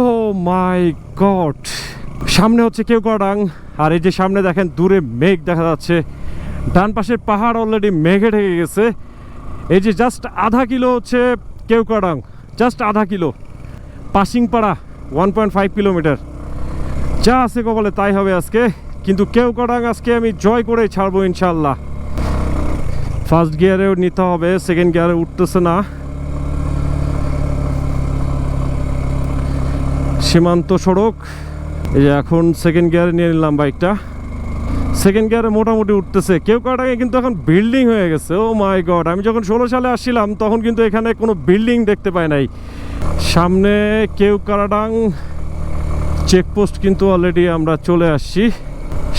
O my god সামনে হচ্ছে কেউকড়াং আর এই যে সামনে দেখেন দূরে মেঘ দেখা যাচ্ছে। ডান পাশের পাহাড় অলরেডি মেঘে ঢেকে গেছে। এই যে জাস্ট আধা কিলো হচ্ছে কেউকড়াং জাস্ট আধা kilo. Pasingpara one point five kilometre. যা আছে কবলে তাই হবে আজকে, কিন্তু কেউকড়াং আজকে আমি জয় করে ছাড়বো ইনশাল্লাহ ফার্স্ট গিয়ারেও নিতে হবে সেকেন্ড গিয়ারে উঠতেছে না। সীমান্ত সড়ক। এই এখন সেকেন্ড গিয়ারে নিয়ে নিলাম বাইকটা সেকেন্ড গিয়ারে মোটামুটি উঠতেছে। কেউ কাটাকে কিন্তু এখন বিল্ডিং হয়ে গেছে। ও মাই গড আমি যখন ষোলো সালে আসছিলাম, তখন কিন্তু এখানে কোনো বিল্ডিং দেখতে পাই নাই। সামনে কেউ কারাডাং চেকপোস্ট কিন্তু অলরেডি আমরা চলে আসছি।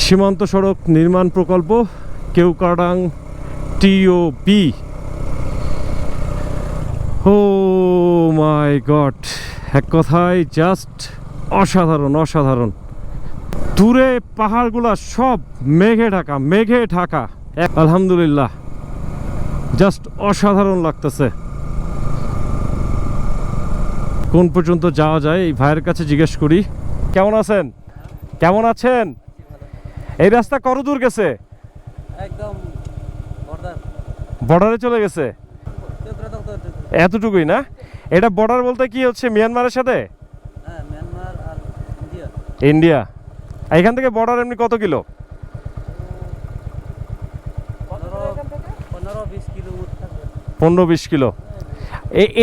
সীমান্ত সড়ক নির্মাণ প্রকল্প, কেউ কারাডাং টিও বি ও মাই গড এক কথায় জাস্ট অসাধারণ অসাধারণ। দূরে পাহাড়গুলা সব মেঘে ঢাকা মেঘে ঢাকা। আলহামদুলিল্লাহ জাস্ট অসাধারণ লাগতেছে। কোন পর্যন্ত যাওয়া যায় এই ভাইয়ের কাছে জিজ্ঞেস করি। কেমন আছেন? কেমন আছেন? এই রাস্তা কত দূর গেছে? একদম বর্ডারে। চলে গেছে? এতটুকুই না? এটা বর্ডার বলতে কি হচ্ছে? মিয়ানমারের সাথে? হ্যাঁ ইন্ডিয়া এখান থেকে বর্ডার এমনি কত কিলো? পনেরো বিশ কিলো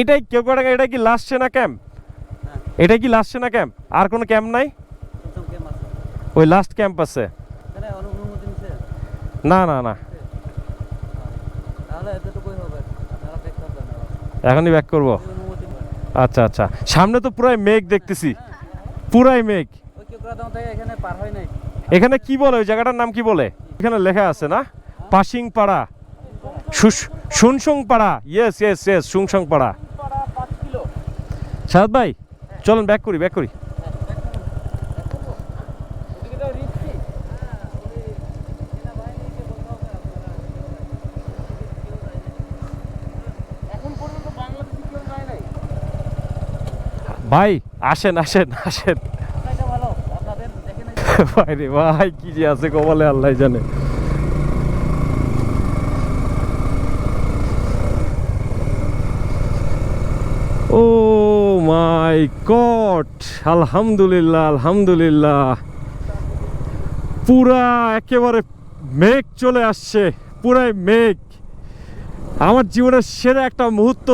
এটাই কেউ করে এটা কি লাস্ট সেনা ক্যাম্প হ্যাঁ। এটাই কি লাস্ট সেনা ক্যাম্প আর কোনো ক্যাম্প নাই? ওই লাস্ট ক্যাম্প আছে। না না না। করবেন এখনই ব্যাক করব। আচ্ছা আচ্ছা। সামনে তো পুরাই মেঘ দেখতেছি। পুরাই মেঘ। এখানে কি বলে? ওই জায়গাটার নাম কি বলে? এখানে লেখা আছে না? পাশিং পাড়া শুনসং পাড়া ইয়েস ইয়েস ইয়েস সুনসং পাড়া সাদ ভাই, চলুন ব্যাক করি ব্যাক করি এখন পর্যন্ত বাংলাদেশে কেউ যায় নাই ভাই, আসেন আসেন আসেন। ভাই রে ভাই, কি যে আছে কবলে আল্লাহ জানে। ও মাই গড, আলহামদুলিল্লাহ আলহামদুলিল্লাহ। পুরা একেবারে মেঘ চলে আসছে, পুরাই মেঘ। আমার জীবনের সেরা একটা মুহূর্ত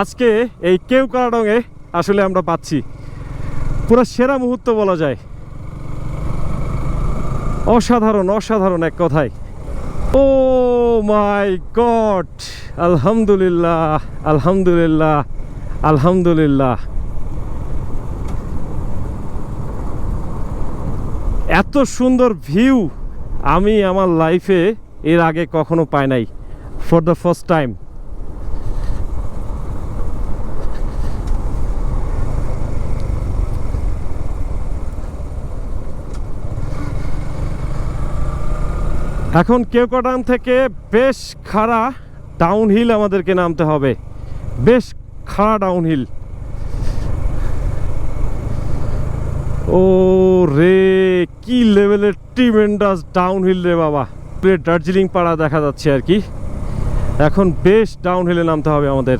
আজকে এই কেউ কারাডঙে আসলে আমরা পাচ্ছি। পুরো সেরা মুহূর্ত বলা যায়। অসাধারণ অসাধারণ এক কথায়। Oh my god! আলহামদুলিল্লাহ আলহামদুলিল্লাহ আলহামদুলিল্লাহ। এত সুন্দর ভিউ আমি আমার লাইফে এর আগে কখনো পাই নাই। ফর দ্য ফার্স্ট টাইম এখন কেওকাটান থেকে বেশ খাড়া ডাউন হিল আমাদেরকে নামতে হবে। বেশ খাড়া ডাউন হিল ও রে কি লেভেলের টিমেন্ডাস ডাউন হিল রে বাবা। দার্জিলিং পাড়া দেখা যাচ্ছে আর কি। এখন বেশ ডাউন হিলে নামতে হবে আমাদের।